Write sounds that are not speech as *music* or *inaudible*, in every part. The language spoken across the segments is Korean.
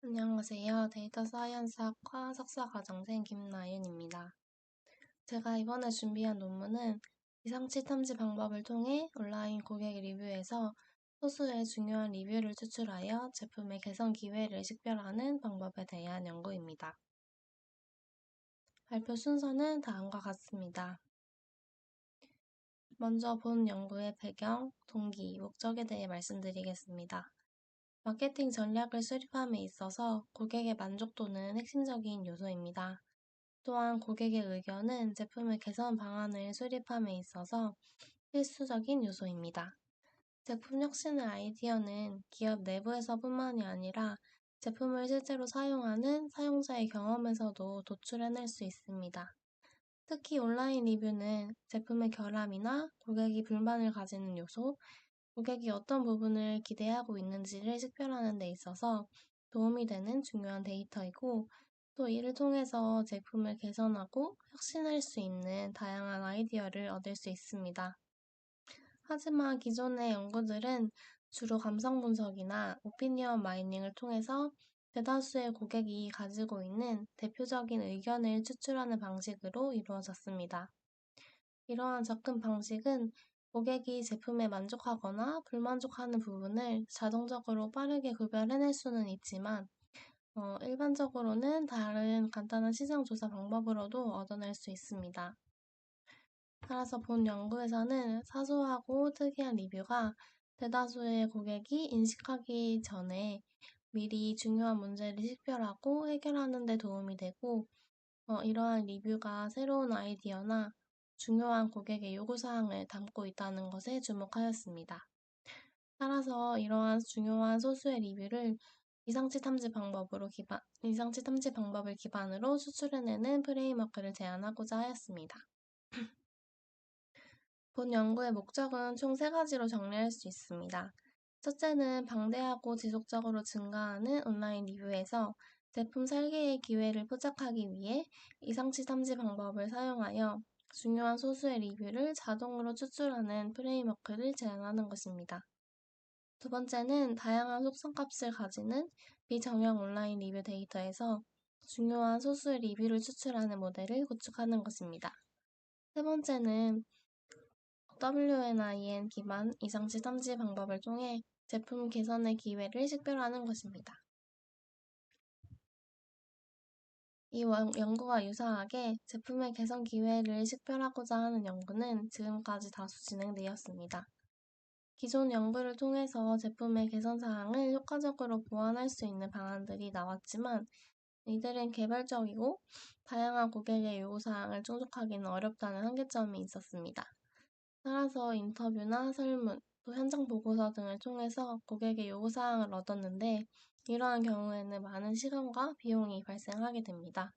안녕하세요. 데이터 사이언스학과 석사과정생 김나윤입니다. 제가 이번에 준비한 논문은 이상치 탐지 방법을 통해 온라인 고객 리뷰에서 소수의 중요한 리뷰를 추출하여 제품의 개선 기회를 식별하는 방법에 대한 연구입니다. 발표 순서는 다음과 같습니다. 먼저 본 연구의 배경, 동기, 목적에 대해 말씀드리겠습니다. 마케팅 전략을 수립함에 있어서 고객의 만족도는 핵심적인 요소입니다. 또한 고객의 의견은 제품의 개선 방안을 수립함에 있어서 필수적인 요소입니다. 제품 혁신의 아이디어는 기업 내부에서뿐만이 아니라 제품을 실제로 사용하는 사용자의 경험에서도 도출해낼 수 있습니다. 특히 온라인 리뷰는 제품의 결함이나 고객이 불만을 가지는 요소, 고객이 어떤 부분을 기대하고 있는지를 식별하는 데 있어서 도움이 되는 중요한 데이터이고 또 이를 통해서 제품을 개선하고 혁신할 수 있는 다양한 아이디어를 얻을 수 있습니다. 하지만 기존의 연구들은 주로 감성 분석이나 오피니언 마이닝을 통해서 대다수의 고객이 가지고 있는 대표적인 의견을 추출하는 방식으로 이루어졌습니다. 이러한 접근 방식은 고객이 제품에 만족하거나 불만족하는 부분을 자동적으로 빠르게 구별해낼 수는 있지만 어, 일반적으로는 다른 간단한 시장 조사 방법으로도 얻어낼 수 있습니다. 따라서 본 연구에서는 사소하고 특이한 리뷰가 대다수의 고객이 인식하기 전에 미리 중요한 문제를 식별하고 해결하는 데 도움이 되고 어, 이러한 리뷰가 새로운 아이디어나 중요한 고객의 요구사항을 담고 있다는 것에 주목하였습니다. 따라서 이러한 중요한 소수의 리뷰를 이상치 탐지 방법으로 기반, 이상치 탐지 방법을 기반으로 수출해내는 프레임워크를 제안하고자 하였습니다. *clears throat* 본 연구의 목적은 총 세 가지로 정리할 수 있습니다. 첫째는 방대하고 지속적으로 증가하는 온라인 리뷰에서 제품 설계의 기회를 포착하기 위해 이상치 탐지 방법을 사용하여 중요한 소수의 리뷰를 자동으로 추출하는 프레임워크를 제안하는 것입니다. 두 번째는 다양한 속성값을 가지는 비정형 온라인 리뷰 데이터에서 중요한 소수의 리뷰를 추출하는 모델을 구축하는 것입니다. 세 번째는 WNIN 기반 이상치 탐지 방법을 통해 제품 개선의 기회를 식별하는 것입니다. 이 연구와 유사하게 제품의 개선 기회를 식별하고자 하는 연구는 지금까지 다수 진행되었습니다. 기존 연구를 통해서 제품의 개선 사항을 효과적으로 보완할 수 있는 방안들이 나왔지만 이들은 개발적이고 다양한 고객의 요구 사항을 충족하기는 어렵다는 한계점이 있었습니다. 따라서 인터뷰나 설문, 또 현장 보고서 등을 통해서 고객의 요구 사항을 얻었는데 이러한 경우에는 많은 시간과 비용이 발생하게 됩니다.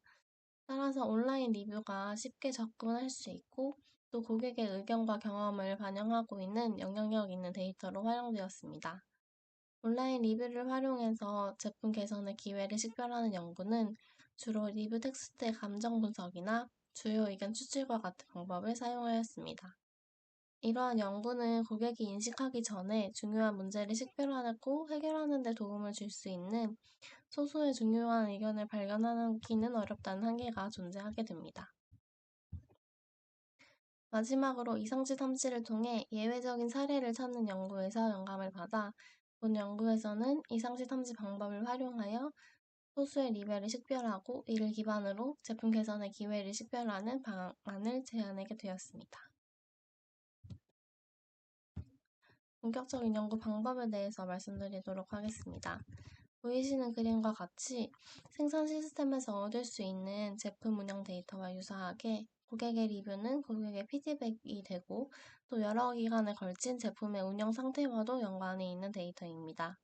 따라서 온라인 리뷰가 쉽게 접근할 수 있고 또 고객의 의견과 경험을 반영하고 있는 영향력 있는 데이터로 활용되었습니다. 온라인 리뷰를 활용해서 제품 개선의 기회를 식별하는 연구는 주로 리뷰 텍스트의 감정 분석이나 주요 의견 추출과 같은 방법을 사용하였습니다. 이러한 연구는 고객이 인식하기 전에 중요한 문제를 식별하고 해결하는 데 도움을 줄 수 있는 소수의 중요한 의견을 발견하기는 어렵다는 한계가 존재하게 됩니다. 마지막으로 이상치 탐지를 통해 예외적인 사례를 찾는 연구에서 영감을 받아 본 연구에서는 이상치 탐지 방법을 활용하여 소수의 리뷰를 식별하고 이를 기반으로 제품 개선의 기회를 식별하는 방안을 제안하게 되었습니다. 본격적인 연구 방법에 대해서 말씀드리도록 하겠습니다. 보이시는 그림과 같이 생산 시스템에서 얻을 수 있는 제품 운영 데이터와 유사하게 고객의 리뷰는 고객의 피드백이 되고 또 여러 기간에 걸친 제품의 운영 상태와도 연관이 있는 데이터입니다.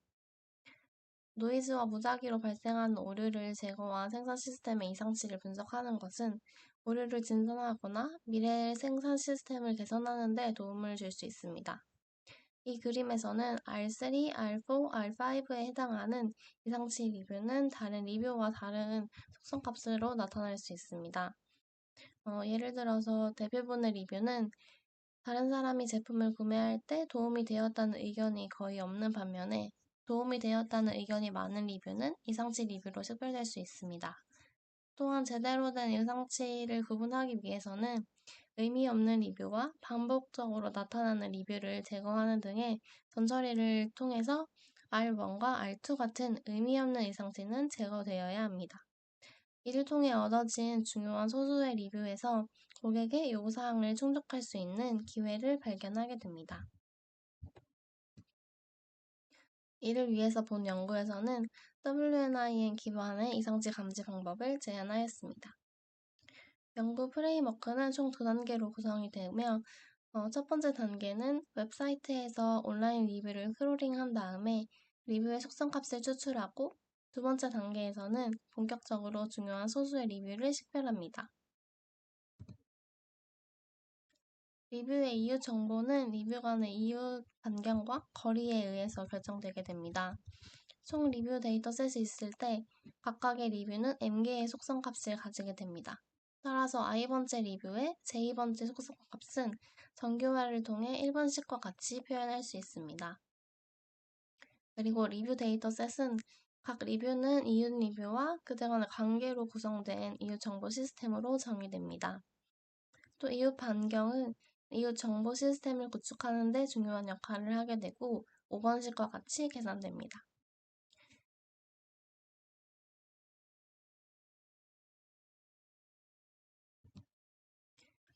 노이즈와 무작위로 발생하는 오류를 제거한 생산 시스템의 이상치를 분석하는 것은 오류를 진단하거나 미래 생산 시스템을 개선하는 데 도움을 줄 수 있습니다. 이 그림에서는 R3, R4, R5에 해당하는 이상치 리뷰는 다른 리뷰와 다른 속성값으로 나타날 수 있습니다. 어, 예를 들어서 대부분의 리뷰는 다른 사람이 제품을 구매할 때 도움이 되었다는 의견이 거의 없는 반면에 도움이 되었다는 의견이 많은 리뷰는 이상치 리뷰로 식별될 수 있습니다. 또한 제대로 된 이상치를 구분하기 위해서는 의미 없는 리뷰와 반복적으로 나타나는 리뷰를 제거하는 등의 전처리를 통해서 R1과 R2 같은 의미 없는 이상치는 제거되어야 합니다. 이를 통해 얻어진 중요한 소수의 리뷰에서 고객의 요구사항을 충족할 수 있는 기회를 발견하게 됩니다. 이를 위해서 본 연구에서는 WNIN 기반의 이상치 감지 방법을 제안하였습니다. 연구 프레임워크는 총 두 단계로 구성이 되며 어, 첫 번째 단계는 웹사이트에서 온라인 리뷰를 크롤링한 다음에 리뷰의 속성 값을 추출하고 두 번째 단계에서는 본격적으로 중요한 소수의 리뷰를 식별합니다. 리뷰의 이유 정보는 리뷰 간의 이유 반경과 거리에 의해서 결정되게 됩니다. 총 리뷰 데이터셋이 있을 때 각각의 리뷰는 m개의 속성 값을 가지게 됩니다. 따라서 i번째 리뷰의 j2번째 속성값은 정교화를 통해 1번씩과 같이 표현할 수 있습니다. 그리고 리뷰 데이터셋은 각 리뷰는 이웃 리뷰와 그들 간의 관계로 구성된 이웃 정보 시스템으로 정의됩니다. 또 이웃 반경은 이후 정보 시스템을 구축하는 데 중요한 역할을 하게 되고 5번식과 같이 계산됩니다.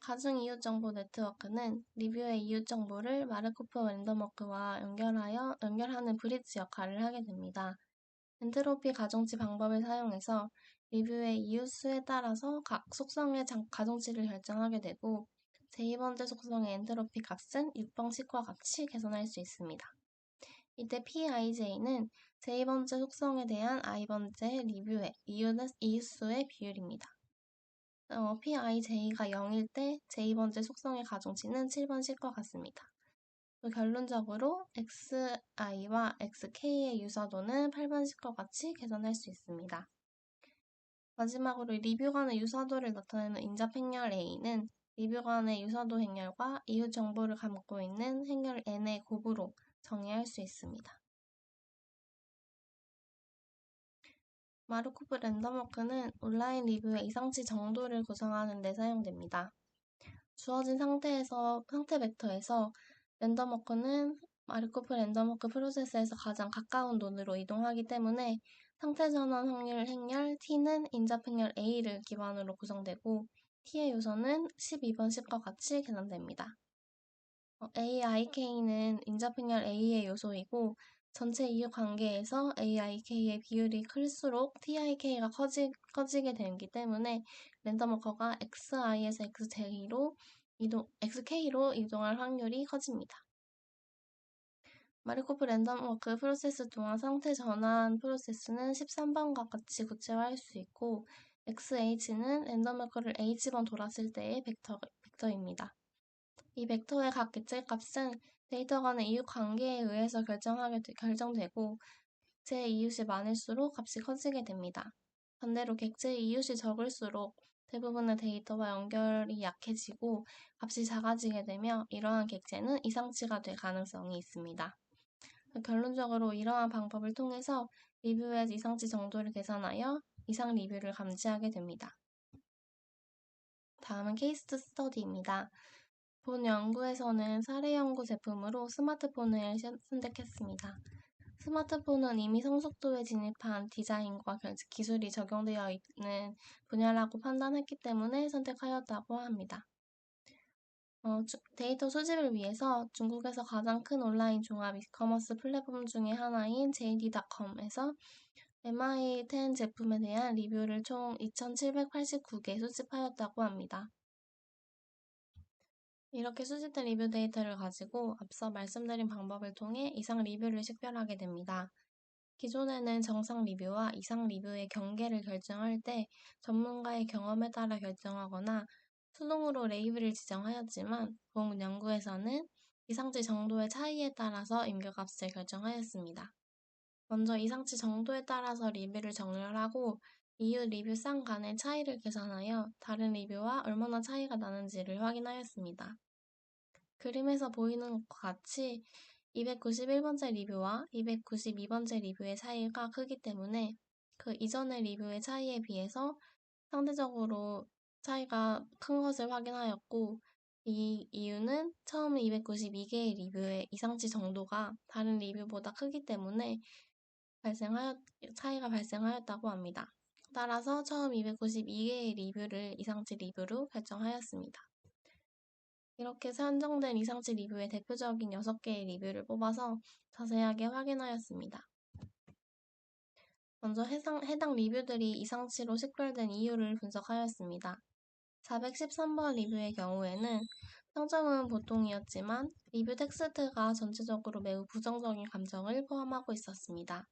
가중 이웃 정보 네트워크는 리뷰의 이웃 정보를 마르코프 랜덤워크와 연결하여 연결하는 브릿지 역할을 하게 됩니다. 엔트로피 가중치 방법을 사용해서 리뷰의 이웃 수에 따라서 각 속성의 가중치를 결정하게 되고 제2번째 속성의 엔트로피 값은 6방식과 같이 계산할 수 있습니다. 이때 PIJ는 제2번째 속성에 대한 i번째 리뷰의 이웃수의 비율입니다. 어, PIJ가 0일 때 제2번째 속성의 가중치는 7번씩과 같습니다. 결론적으로 XI와 XK의 유사도는 8번씩과 같이 계산할 수 있습니다. 마지막으로 리뷰 간의 유사도를 나타내는 인접 행렬 A는 리뷰 간의 유사도 행렬과 이웃 정보를 담고 있는 행렬 n의 곱으로 정의할 수 있습니다. 마르코프 랜덤워크는 온라인 리뷰의 이상치 정도를 구성하는 데 사용됩니다. 주어진 상태에서 상태 벡터에서 랜덤워크는 마르코프 랜덤워크 프로세스에서 가장 가까운 논으로 이동하기 때문에 상태 전환 확률 행렬 t는 인접 행렬 a를 기반으로 구성되고 t의 요소는 12번 식과 같이 계산됩니다. 어, AIK는 인자평열 A의 요소이고 전체 이유 관계에서 AIK의 비율이 클수록 TIK가 커지, 커지게 되기 때문에 랜덤워커가 XI에서 XJ로 이동, XK로 이동할 확률이 커집니다. 마르코프 랜덤워크 프로세스 동안 상태 전환 프로세스는 13번과 같이 구체화할 수 있고 XH는 랜덤워크를 H번 돌았을 때의 벡터, 벡터입니다. 이 벡터의 각 객체값은 데이터 간의 이웃 관계에 의해서 결정하게 결정되고 객체 이웃이 많을수록 값이 커지게 됩니다. 반대로 객체 이웃이 적을수록 대부분의 데이터와 연결이 약해지고 값이 작아지게 되며 이러한 객체는 이상치가 될 가능성이 있습니다. 결론적으로 이러한 방법을 통해서 리뷰의 이상치 정도를 계산하여 이상 리뷰를 감지하게 됩니다. 다음은 케이스 스터디입니다. 본 연구에서는 사례 연구 제품으로 스마트폰을 선택했습니다. 스마트폰은 이미 성숙도에 진입한 디자인과 기술이 적용되어 있는 분야라고 판단했기 때문에 선택하였다고 합니다. 어, 데이터 수집을 위해서 중국에서 가장 큰 온라인 종합 이커머스 플랫폼 중의 하나인 JD.com에서 MI10 제품에 대한 리뷰를 총 2,789개 수집하였다고 합니다. 이렇게 수집된 리뷰 데이터를 가지고 앞서 말씀드린 방법을 통해 이상 리뷰를 식별하게 됩니다. 기존에는 정상 리뷰와 이상 리뷰의 경계를 결정할 때 전문가의 경험에 따라 결정하거나 수동으로 레이블을 지정하였지만 본 연구에서는 이상치 정도의 차이에 따라서 임교값을 결정하였습니다. 먼저 이상치 정도에 따라서 리뷰를 정렬하고 이웃 리뷰상 간의 차이를 계산하여 다른 리뷰와 얼마나 차이가 나는지를 확인하였습니다. 그림에서 보이는 것과 같이 291번째 리뷰와 292번째 리뷰의 차이가 크기 때문에 그 이전의 리뷰의 차이에 비해서 상대적으로 차이가 큰 것을 확인하였고 이 이유는 처음 292개의 리뷰의 이상치 정도가 다른 리뷰보다 크기 때문에 발생하였, 차이가 발생하였다고 합니다. 따라서 처음 292개의 리뷰를 이상치 리뷰로 결정하였습니다. 이렇게 산정된 이상치 리뷰의 대표적인 6개의 리뷰를 뽑아서 자세하게 확인하였습니다. 먼저 해당, 해당 리뷰들이 이상치로 식별된 이유를 분석하였습니다. 413번 리뷰의 경우에는 평점은 보통이었지만 리뷰 텍스트가 전체적으로 매우 부정적인 감정을 포함하고 있었습니다.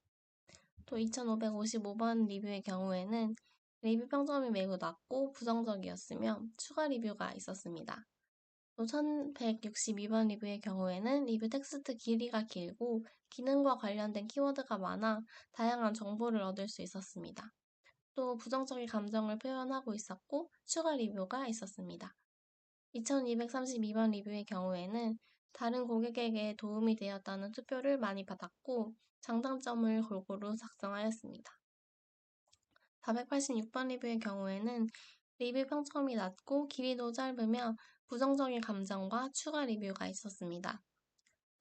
또 2555번 리뷰의 경우에는 리뷰 평점이 매우 낮고 부정적이었으며 추가 리뷰가 있었습니다. 또 1162번 리뷰의 경우에는 리뷰 텍스트 길이가 길고 기능과 관련된 키워드가 많아 다양한 정보를 얻을 수 있었습니다. 또 부정적인 감정을 표현하고 있었고 추가 리뷰가 있었습니다. 2232번 리뷰의 경우에는 다른 고객에게 도움이 되었다는 투표를 많이 받았고 장단점을 골고루 작성하였습니다. 486번 리뷰의 경우에는 리뷰 평점이 낮고 길이도 짧으며 부정적인 감정과 추가 리뷰가 있었습니다.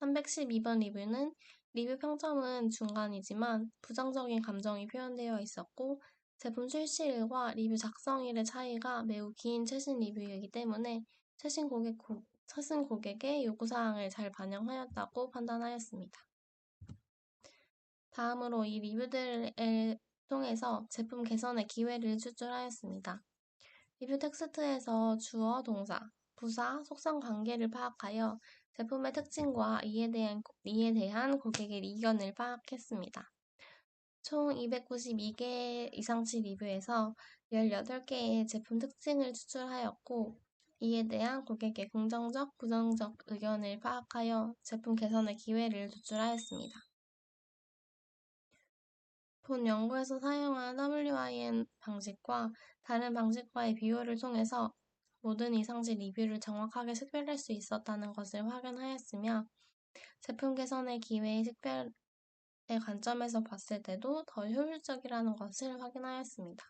312번 리뷰는 리뷰 평점은 중간이지만 부정적인 감정이 표현되어 있었고 제품 출시일과 리뷰 작성일의 차이가 매우 긴 최신 리뷰이기 때문에 최신 고객, 고, 최신 고객의 요구사항을 잘 반영하였다고 판단하였습니다. 다음으로 이 리뷰들을 통해서 제품 개선의 기회를 추출하였습니다. 리뷰 텍스트에서 주어, 동사, 부사, 속성 관계를 파악하여 제품의 특징과 이에 대한, 이에 대한 고객의 의견을 파악했습니다. 총 292개 이상치 리뷰에서 18개의 제품 특징을 추출하였고, 이에 대한 고객의 긍정적, 부정적 의견을 파악하여 제품 개선의 기회를 도출하였습니다. 본 연구에서 사용한 WIN 방식과 다른 방식과의 비교를 통해서 모든 이상지 리뷰를 정확하게 식별할 수 있었다는 것을 확인하였으며 제품 개선의 기회의 식별의 관점에서 봤을 때도 더 효율적이라는 것을 확인하였습니다.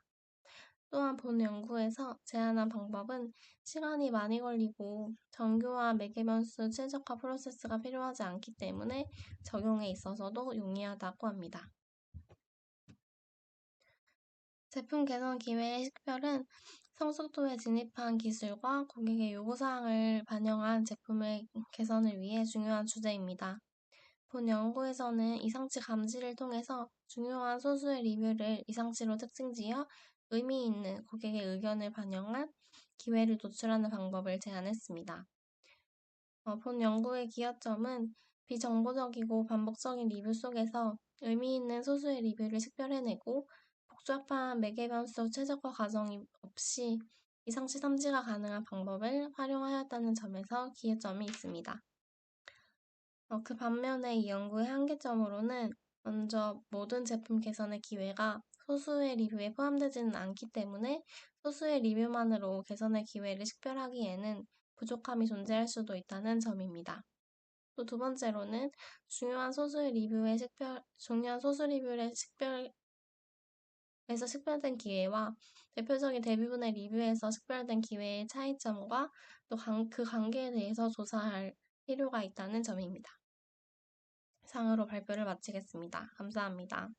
또한 본 연구에서 제안한 방법은 시간이 많이 걸리고 정교와 매개변수 최적화 프로세스가 필요하지 않기 때문에 적용에 있어서도 용이하다고 합니다. 제품 개선 기회의 식별은 성숙도에 진입한 기술과 고객의 요구사항을 반영한 제품의 개선을 위해 중요한 주제입니다. 본 연구에서는 이상치 감지를 통해서 중요한 소수의 리뷰를 이상치로 특징지어 의미 있는 고객의 의견을 반영한 기회를 도출하는 방법을 제안했습니다. 어, 본 연구의 기여점은 비정보적이고 반복적인 리뷰 속에서 의미 있는 소수의 리뷰를 식별해내고 복잡한 매개 변수 최적화 과정이 없이 이상치 탐지가 가능한 방법을 활용하였다는 점에서 기회점이 있습니다. 어, 그 반면에 이 연구의 한계점으로는 먼저 모든 제품 개선의 기회가 소수의 리뷰에 포함되지는 않기 때문에 소수의 리뷰만으로 개선의 기회를 식별하기에는 부족함이 존재할 수도 있다는 점입니다. 또 두 번째로는 중요한 소수의 리뷰의 식별, 중요한 소수 리뷰의 식별, 에서 식별된 기회와 대표적인 대부분의 리뷰에서 식별된 기회의 차이점과 또 그 관계에 대해서 조사할 필요가 있다는 점입니다. 상으로 발표를 마치겠습니다. 감사합니다.